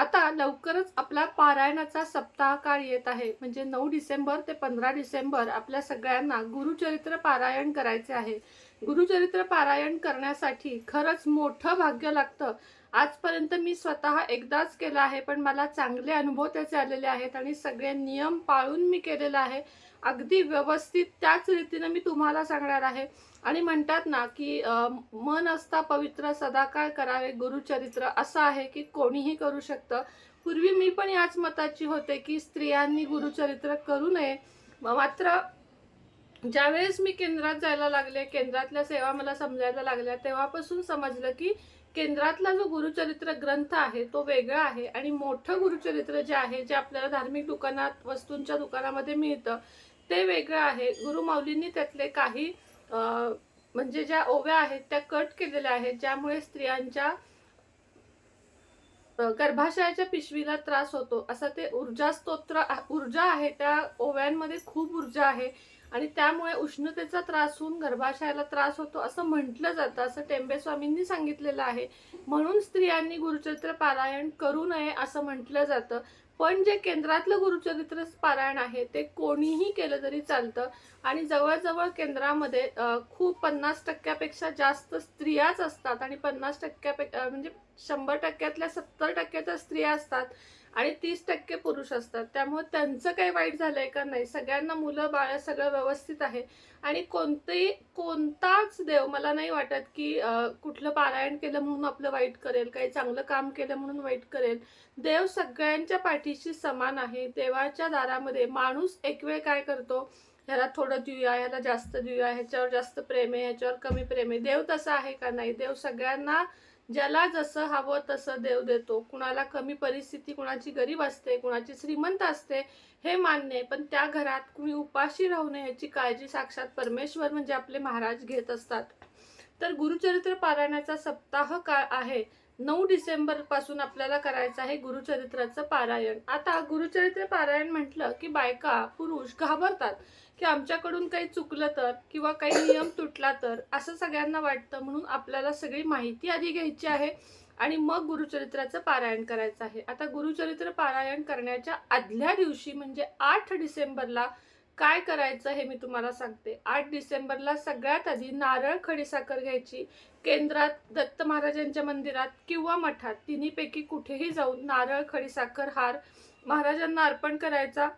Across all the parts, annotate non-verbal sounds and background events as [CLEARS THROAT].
आता लवकरच आपला पारायणाचा सप्ताह काळ येत आहे. म्हणजे नऊ डिसेंबर ते पंधरा डिसेंबर आपल्या सगळ्यांना गुरुचरित्र पारायण करायचे आहे. गुरुचरित्र पारायण करण्यासाठी खरंच मोठं भाग्य लागतं. आजपर्यंत मी स्वतः एकदाच केलं आहे पण मला चांगले अनुभव त्याचे आलेले आहेत आणि सगळे नियम पाळून मी केलेलं आहे. अगदी व्यवस्थित त्याच रीतीनं मी तुम्हाला सांगणार आहे. आणि म्हणतात ना की मन असता पवित्र सदाकाळ करावे गुरुचरित्र. असं आहे की कोणीही करू शकतं. पूर्वी मी पण याच मताची होते की स्त्रियांनी गुरुचरित्र करू नये. मात्र ज्यावेळेस मी केंद्रात जायला लागले केंद्रातल्या सेवा मला समजायला लागल्या तेव्हापासून समजलं की केंद्रातला जो गुरुचरित्र ग्रंथ आहे तो वेगळा आहे. आणि मोठं गुरुचरित्र जे आहे जे आपल्याला धार्मिक दुकानात वस्तूंच्या दुकानामध्ये मिळतं ते वेगळं आहे. गुरुमाऊलींनी त्यातले काही म्हणजे ज्या ओव्या आहेत त्या कट केलेल्या आहेत ज्यामुळे स्त्रियांच्या गर्भाशयाच्या पिशवीला त्रास होतो. असा ते ऊर्जा स्तोत्र ऊर्जा आहे त्या ओव्यांमध्ये खूप ऊर्जा आहे. आणि त्यामुळे उष्णतेचा त्रास होऊन गर्भाशयाला त्रास होतो असं म्हटलं जातं असं टेंबे स्वामींनी सांगितलेलं आहे. म्हणून स्त्रियांनी गुरुचरित्र पारायण करू नये असं म्हटलं जातं. पण जे केंद्रातलं गुरुचरित्र पारायण आहे ते कोणीही केलं तरी चालतं. आणि जवळजवळ केंद्रामध्ये खूप पन्नास टक्क्यापेक्षा जास्त स्त्रियाच असतात. आणि पन्नास टक्क्यापेक्षा म्हणजे शंभर टक्क्यातल्या सत्तर टक्के तर स्त्रिया असतात. आणि तीस टक्के पुरुष असतात. त्यामुळे त्यांचं काही वाईट झालंय का नाही सगळ्यांना मुलं बाळ सगळं व्यवस्थित आहे. आणि कोणतेही कोणताच देव मला नाही वाटत की कुठलं पारायण केलं म्हणून आपलं वाईट करेल काही चांगलं काम केलं म्हणून वाईट करेल. देव सगळ्यांच्या पाठीशी समान आहे. देवाच्या दारामध्ये माणूस एक वेळ काय करतो ह्याला थोडं देऊया ह्याला जास्त देऊया ह्याच्यावर जास्त प्रेम आहे ह्याच्यावर कमी प्रेम आहे. देव तसा आहे का नाही? देव सगळ्यांना ज्याला जसं हवं तसं देव देतो. कुणाला कमी परिस्थिती कुणाची गरीब असते कुणाची श्रीमंत असते हे मान्य पण त्या घरात कुणी उपाशी राहू नये याची काळजी साक्षात परमेश्वर म्हणजे आपले महाराज घेत असतात. तर गुरुचरित्र पारायणाचा सप्ताह काळ आहे. नऊ डिसेंबरपासून आपल्याला करायचं आहे गुरुचरित्राचं पारायण. आता गुरुचरित्र पारायण म्हटलं की बायका पुरुष घाबरतात की आमच्याकडून काही चुकलं तर किंवा काही नियम तुटला तर असं सगळ्यांना वाटतं म्हणून आपल्याला सगळी माहिती आधी घ्यायची आहे आणि मग गुरुचरित्राचं पारायण करायचं आहे. आता गुरुचरित्र पारायण करण्याच्या आदल्या दिवशी म्हणजे आठ डिसेंबरला काय करायचं हे मी तुम्हाला सांगते. आठ डिसेंबरला सगळ्यात आधी नारळ खडीसाखर घ्यायची. केंद्रात दत्त महाराजांच्या मंदिरात किंवा मठात तिन्हीपैकी कुठेही जाऊन नारळ खडीसाखर हार महाराजांना अर्पण करायचा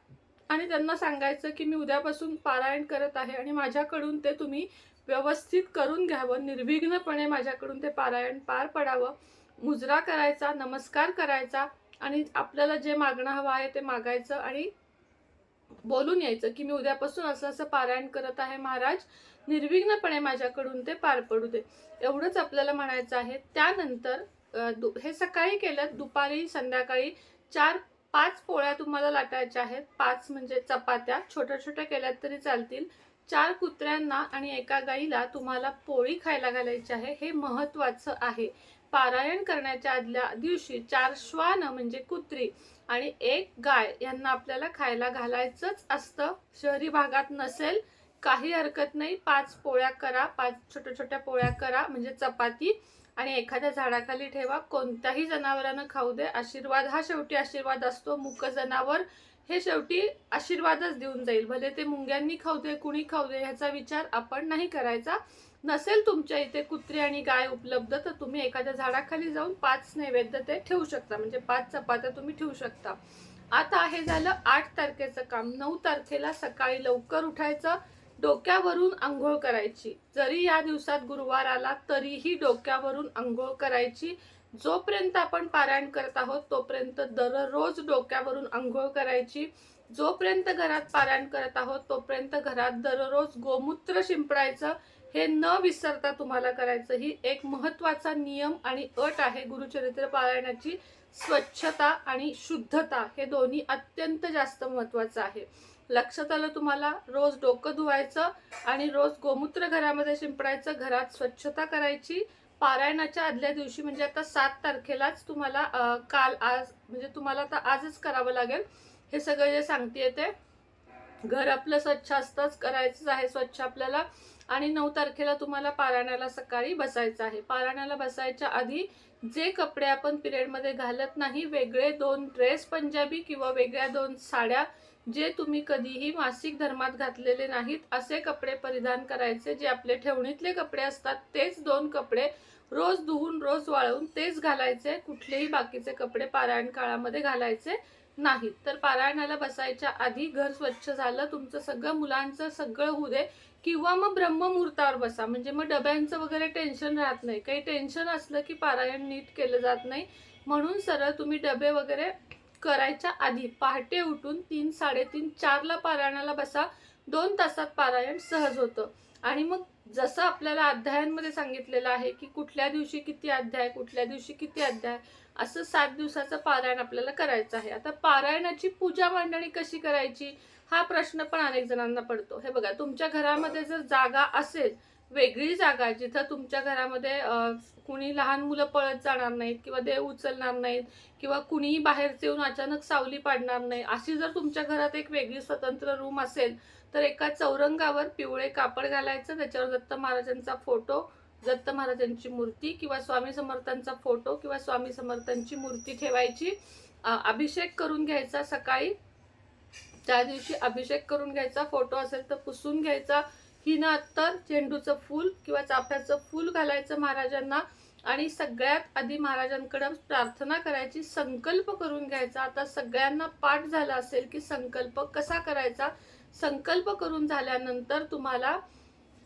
आणि त्यांना सांगायचं की मी उद्यापासून पारायण करत आहे आणि माझ्याकडून ते तुम्ही व्यवस्थित करून घ्यावं. निर्विघ्नपणे माझ्याकडून ते पारायण पार पडावं. मुजरा करायचा नमस्कार करायचा आणि आपल्याला जे मागणं हवं आहे ते मागायचं आणि बोलून यायचं की मी उद्यापासून असं असं पारायण करत आहे महाराज. निर्विघ्नपणे माझ्याकडून ते पार पडू दे. एवढंच आपल्याला म्हणायचं आहे. त्यानंतर दु- हे सकाळी केलं दुपारी संध्याकाळी चार पाच पोळ्या तुम्हाला लाटायच्या आहेत. पाच म्हणजे चपात्या. छोट्या छोट्या केल्यात तरी चालतील. चार कुत्र्यांना आणि एका गाईला तुम्हाला पोळी खायला घालायची आहे. हे महत्वाचं आहे. पारायण करण्याच्या आदल्या दिवशी चार श्वान म्हणजे कुत्री आणि एक गाय यांना आपल्याला खायला घालायचंच असतं. शहरी भागात नसेल काही हरकत नाही. पाच पोळ्या करा पाच छोट्या छोट्या पोळ्या करा म्हणजे चपाती. आणि एखाद्या झाडाखाली ठेवा. कोणत्याही जनावरानं खाऊ दे. आशीर्वाद हा शेवटी आशीर्वाद असतो. मुक जनावर हे शेवटी आशीर्वादच देऊन जाईल. भले ते मुंग्यांनी खाऊ दे कुणी खाऊ दे ह्याचा विचार आपण नाही करायचा. नसेल तुमच्या इथे कुत्री आणि गाय उपलब्ध तर तुम्ही एखाद्या झाडाखाली जाऊन पाच नैवेद्य ते ठेवू शकता. म्हणजे पाच चपात्या तुम्ही ठेवू शकता. आता हे झालं आठ तारखेचं काम. नऊ तारखेला सकाळी लवकर उठायचं डोक्यावरून आंघोळ करायची. जरी या दिवसात गुरुवार आला तरीही डोक्यावरून आंघोळ करायची. जोपर्यंत आपण पारायण करत आहोत तोपर्यंत दररोज डोक्यावरून आंघोळ करायची. जोपर्यंत घरात पारायण करत आहोत तोपर्यंत घरात दररोज गोमूत्र शिंपडायचं. हे न विसरता तुम्हाला करायचं ही एक महत्त्वाचा नियम आणि अट आहे गुरुचरित्र पारायणाची. स्वच्छता आणि शुद्धता हे दोन्ही अत्यंत जास्त महत्वाचं आहे. लक्षात आलं तुम्हाला? रोज डोकं धुवायचं आणि रोज गोमूत्र घरामध्ये शिंपडायचं घरात स्वच्छता करायची. पारायणाच्या आदल्या दिवशी म्हणजे आता सात तारखेलाच तुम्हाला काल आज म्हणजे तुम्हाला आता आजच करावं लागेल. हे सगळं जे सांगते ते. घर आपलं स्वच्छ असतंच करायचंच आहे स्वच्छ आपल्याला. आणि नऊ तारखेला तुम्हाला पारायणाला सकाळी बसायचं आहे. पारायणाला बसायच्या आधी जे कपडे आपण पिरियडमध्ये घालत नाही वेगळे दोन ड्रेस पंजाबी किंवा वेगळ्या दोन साड्या जे तुम्ही कधीही मासिक धर्मात घातलेले नाहीत असे कपडे परिधान करायचे. जे आपले ठेवणीतले कपडे असतात तेच दोन कपडे रोज धुवून रोज वाळवून तेच घालायचे. कुठलेही बाकीचे कपडे पारायण काळामध्ये घालायचे. नाहीत. तर पारायणाला बसायच्या आधी घर स्वच्छ झालं तुमचं सगळं मुलांचं सगळं होऊ दे किंवा मग ब्रह्ममुहूर्तावर बसा. म्हणजे मग डब्यांचं वगैरे टेन्शन राहत नाही. काही टेन्शन असलं की पारायण नीट केलं जात नाही. म्हणून सरळ तुम्ही डबे वगैरे करायच्या आधी पहाटे उठून तीन साडेतीन चारला पारायणाला बसा. दोन तासात पारायण सहज होतं. आणि मग जसं आपल्याला अध्यायांमध्ये सांगितलेलं आहे की कुठल्या दिवशी किती अध्याय कुठल्या दिवशी किती अध्याय असं सात दिवसाचं पारायण आपल्याला करायचं आहे. आता पारायणाची पूजा मांडणी कशी करायची? हा प्रश्न पण अनेक जणांना पडतो. हे बघा तुमच्या घरामध्ये जर जागा असेल वेगळी जागा जिथं तुमच्या घरामध्ये कुणी लहान मुलं पळत जाणार नाहीत किंवा देव उचलणार नाहीत किंवा कुणीही बाहेरचे येऊन अचानक सावली पाडणार नाही अशी जर तुमच्या घरात एक वेगळी स्वतंत्र रूम असेल तर एका चौरंगावर पिवळे कापड घालायचं. त्याच्यावर दत्त महाराजांचा फोटो दत्त महाराजांची मूर्ती किंवा स्वामी समर्थांचा फोटो किंवा स्वामी समर्थांची मूर्ती ठेवायची. अभिषेक करून घ्यायचा सकाळी. त्या दिवशी अभिषेक करून घ्यायचा. फोटो असेल तर पुसून घ्यायचा. हिनं अत्तर झेंडूचं फूल किंवा चाफ्याचं फूल घालायचं महाराजांना आणि सगळ्यात आधी महाराजांकडं प्रार्थना करायची. संकल्प करून घ्यायचा. आता सगळ्यांना पाठ झाला असेल की संकल्प कसा करायचा? संकल्प करून झाल्यानंतर तुम्हाला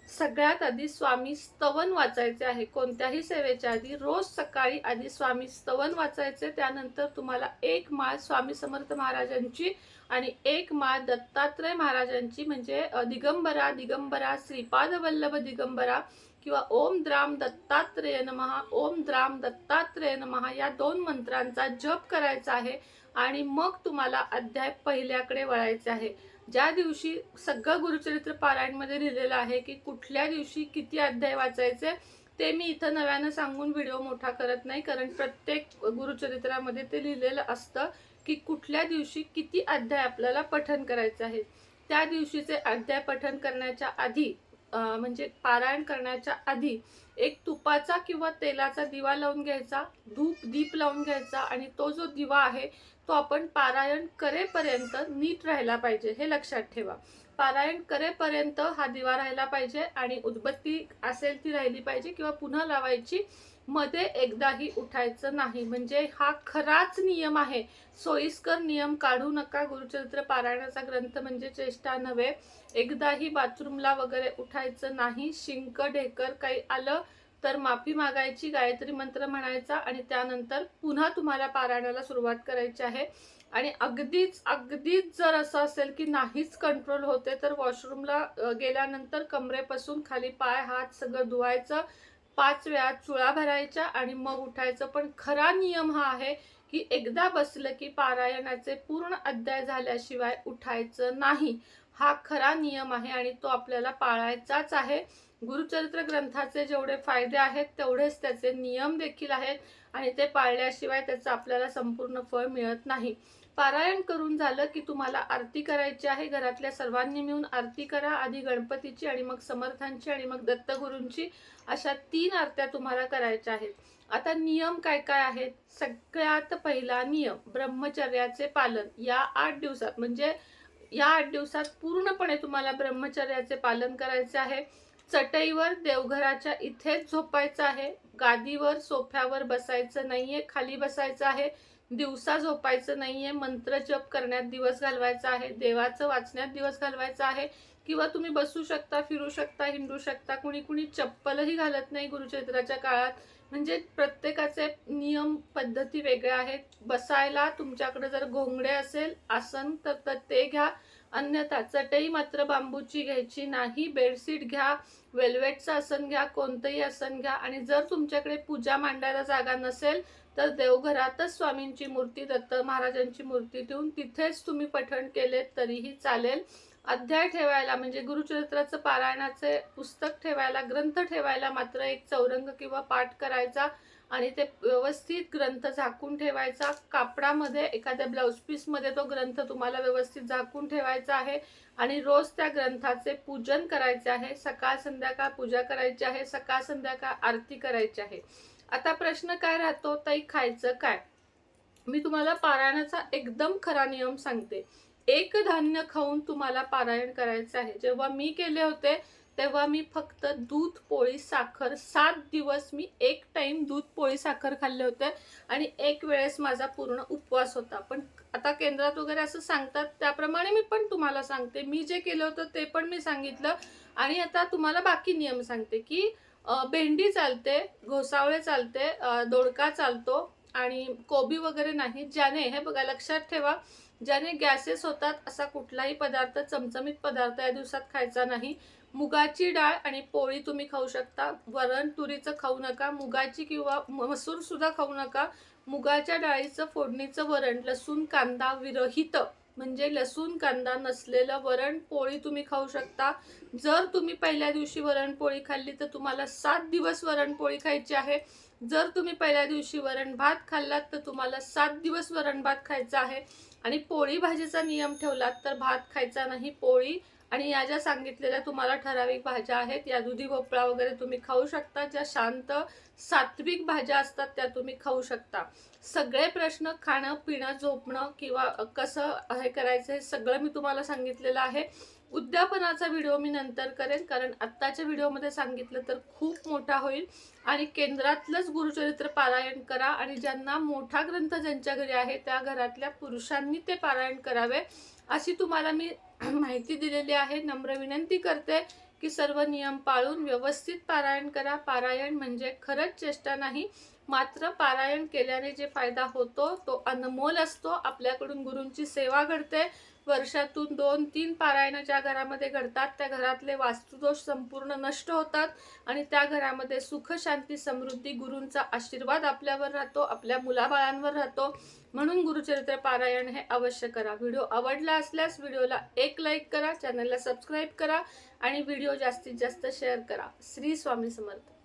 सगळ्यात आधी स्वामी स्तवन वाचायचे आहे. कोणत्याही सेवेच्या आधी रोज सकाळी आधी स्वामी स्तवन वाचायचे. त्यानंतर तुम्हाला एक माळ स्वामी समर्थ महाराजांची आणि एक माळ दत्तात्रय महाराजांची म्हणजे दिगंबरा दिगंबरा श्रीपाद वल्लभ दिगंबरा किंवा ओम द्राम दत्तात्रेय नमहा ओम द्राम दत्तात्रेय नमहा या दोन मंत्रांचा जप करायचा आहे आणि मग तुम्हाला अध्याय पहिल्याकडे वळायचे आहे. ज्या दिवशी सगळं गुरुचरित्र पारायणमध्ये लिहिलेलं आहे की कुठल्या दिवशी किती अध्याय वाचायचे ते मी इथं नव्यानं सांगून व्हिडिओ मोठा करत नाही कारण प्रत्येक गुरुचरित्रामध्ये ते लिहिलेलं असतं की कुठल्या दिवशी किती अध्याय आपल्याला पठन करायचं आहे. त्या दिवशीचे अध्याय पठन करण्याच्या आधी म्हणजे पारायण करण्याच्या आधी एक तुपाचा किंवा तेलाचा दिवा लावून घ्यायचा धूप दीप लावून घ्यायचा आणि तो जो दिवा आहे तो आपण पारायण करेपर्यंत नीट राहायला पाहिजे हे लक्षात ठेवा. पारायण करेपर्यंत हा दिवा राहायला पाहिजे आणि उदबत्ती असेल ती राहिली पाहिजे किंवा पुन्हा लावायची मध्ये एकदाही उठायचं नाही. म्हणजे हा खराच नियम आहे. सोयीस्कर नियम काढू नका. गुरुचरित्र पारायणाचा ग्रंथ म्हणजे चेष्टा नव्हे. एकदाही बाथरूमला वगैरे उठायचं नाही. शिंक ढेकर काही आलं तर माफी मागायची गायत्री मंत्र म्हणायचा आणि त्यानंतर पुन्हा तुम्हाला पारायणाला सुरुवात करायची आहे. आणि अगदीच अगदीच जर असं असेल की नाहीच कंट्रोल होते तर वॉशरूमला गेल्यानंतर कमरेपासून खाली पाय हात सगळं धुवायचं. पाच वेळा चुळा भरायच्या आणि मग उठायचं. पण खरा नियम हा आहे की एकदा बसलं की पारायणाचे पूर्ण अध्याय झाल्याशिवाय उठायचं नाही. हा खरा नियम आहे आणि तो आपल्याला पाळायचाच आहे. गुरुचरित्र ग्रंथाचे जेवढे फायदे आहेत तेवढेच त्याचे नियम देखील आहेत आणि ते पाळल्याशिवाय त्याचं आपल्याला संपूर्ण फळ मिळत नाही. पारायण करून झालं की तुम्हाला आरती करायची आहे घरातल्या सर्वांनी मिळून आरती करा आधी गणपतीची आणि मग समर्थांची आणि मग दत्तगुरूंची अशा तीन आरत्या तुम्हाला करायच्या आहेत. आता नियम काय काय आहेत? सगळ्यात पहिला नियम ब्रह्मचर्याचे पालन. या आठ दिवसात म्हणजे या आठ दिवसात पूर्णपणे तुम्हाला ब्रह्मचर्याचे पालन करायचे आहे. चटईवर देवघराच्या इथेच झोपायचं आहे. गादीवर सोफ्यावर बसायचं नाहीये खाली बसायचं आहे. दिवसा झोपायचं नाही आहे मंत्र जप करण्यात दिवस घालवायचा आहे देवाचं वाचण्यात दिवस घालवायचा आहे किंवा तुम्ही बसू शकता फिरू शकता हिंडू शकता कुणी कुणी चप्पलही घालत नाही गुरुचरित्राच्या काळात. म्हणजे प्रत्येकाचे नियम पद्धती वेगळ्या आहेत. बसायला तुमच्याकडे जर घोंगडे असेल आसन तर तर ते घ्या. अन्यथा चटई मात्र बांबूची घ्यायची नाही. बेडशीट घ्या वेल्वेटचं आसन घ्या कोणतंही आसन घ्या. आणि जर तुमच्याकडे पूजा मांडायला जागा नसेल तर देवघरातच स्वामींची मूर्ती दत्त महाराजांची मूर्ती ठेवून तिथेच तुम्ही पठण केले तरीही चालेल. अध्याय ठेवायला म्हणजे गुरुचरित्राचं पारायणाचे पुस्तक ठेवायला ग्रंथ ठेवायला मात्र एक चौरंग किंवा पाठ करायचा. आणि ते व्यवस्थित ग्रंथ झाकून ठेवायचा. कापडामध्ये एखाद्या ब्लाऊज पीसमध्ये तो ग्रंथ तुम्हाला व्यवस्थित झाकून ठेवायचा आहे. आणि रोज त्या ग्रंथाचे पूजन करायचे आहे. सकाळ संध्याकाळ पूजा करायची आहे. सकाळ संध्याकाळ आरती करायची आहे. आता प्रश्न काय राहतो? ताई खायचं काय? मी तुम्हाला पारायणाचा एकदम खरा नियम सांगते. एक धान्य खाऊन तुम्हाला पारायण करायचं आहे. जेव्हा मी केले होते तेव्हा मी फक्त दूध पोळी साखर सात दिवस मी एक टाईम दूध पोळी साखर खाल्ले होते. आणि एक वेळेस माझा पूर्ण उपवास होता. पण आता केंद्रात वगैरे असं सांगतात त्याप्रमाणे मी पण तुम्हाला सांगते. मी जे केलं होतं ते पण मी सांगितलं. आणि आता तुम्हाला बाकी नियम सांगते की भेंडी चालते घोसावळे चालते दोडका चालतो आणि कोबी वगैरे नाही. ज्याने हे बघा लक्षात ठेवा ज्याने गॅसेस होतात असा कुठलाही पदार्थ चमचमीत पदार्थ या दिवसात खायचा नाही. मुगाची डाळ आणि पोळी तुम्ही खाऊ शकता. वरण तुरीचं खाऊ नका मुगाची किंवा मसूर सुद्धा खाऊ नका. मुगाच्या डाळीचं फोडणीचं वरण लसूण कांदा विरहित. म्हणजे लसूण कांदा नसलेलं वरण पोळी तुम्ही खाऊ शकता. जर तुम्ही पहिल्या दिवशी वरणपोळी खाल्ली तर तुम्हाला सात दिवस वरणपोळी खायची आहे. जर तुम्ही पहिल्या दिवशी वरण भात खाल्लात तर तुम्हाला सात दिवस वरण भात खायचा आहे. आणि पोळी भाजीचा नियम ठेवलात तर भात खायचा नाही. पोळी आणि या ज्या सांगितलेल्या तुम्हाला ठराविक भाज्या आहेत या दुधी भोपळा वगैरे तुम्ही खाऊ शकता ज्या शांत सात्विक भाज्या असतात त्या तुम्ही खाऊ शकता. सगळे प्रश्न खाणं पिणं झोपणं किंवा कसं हे करायचं हे सगळं मी तुम्हाला सांगितलेलं आहे. उद्यापनाचा व्हिडिओ मी नंतर करेन कारण आत्ताच्या व्हिडिओमध्ये सांगितलं तर खूप मोठा होईल. आणि केंद्रातलंच गुरुचरित्र पारायण करा आणि ज्यांना मोठा ग्रंथ ज्यांच्या घरी आहे त्या घरातल्या पुरुषांनी ते पारायण करावे. अशी तुम्हाला मी [CLEARS THROAT] माहिती दिलेली आहे. नम्र विनंती करते की सर्व नियम पाळून व्यवस्थित पारायण करा. पारायण म्हणजे खरंच चेष्टा नाही मात्र पारायण केल्याने जे फायदा होतो तो अनमोल असतो. आपल्याकडून गुरूंची सेवा घडते. वर्षातून दोन तीन पारायणं ज्या घरामध्ये घडतात त्या घरातले वास्तुदोष संपूर्ण नष्ट होतात आणि त्या घरामध्ये सुख शांती समृद्धी गुरूंचा आशीर्वाद आपल्यावर राहतो आपल्या मुलाबाळांवर राहतो. म्हणून गुरुचरित्र पारायण हे अवश्य करा. व्हिडिओ आवडला असल्यास व्हिडिओला एक लाईक करा चॅनलला सबस्क्राईब करा आणि व्हिडिओ जास्तीत जास्त शेअर करा. श्री स्वामी समर्थ.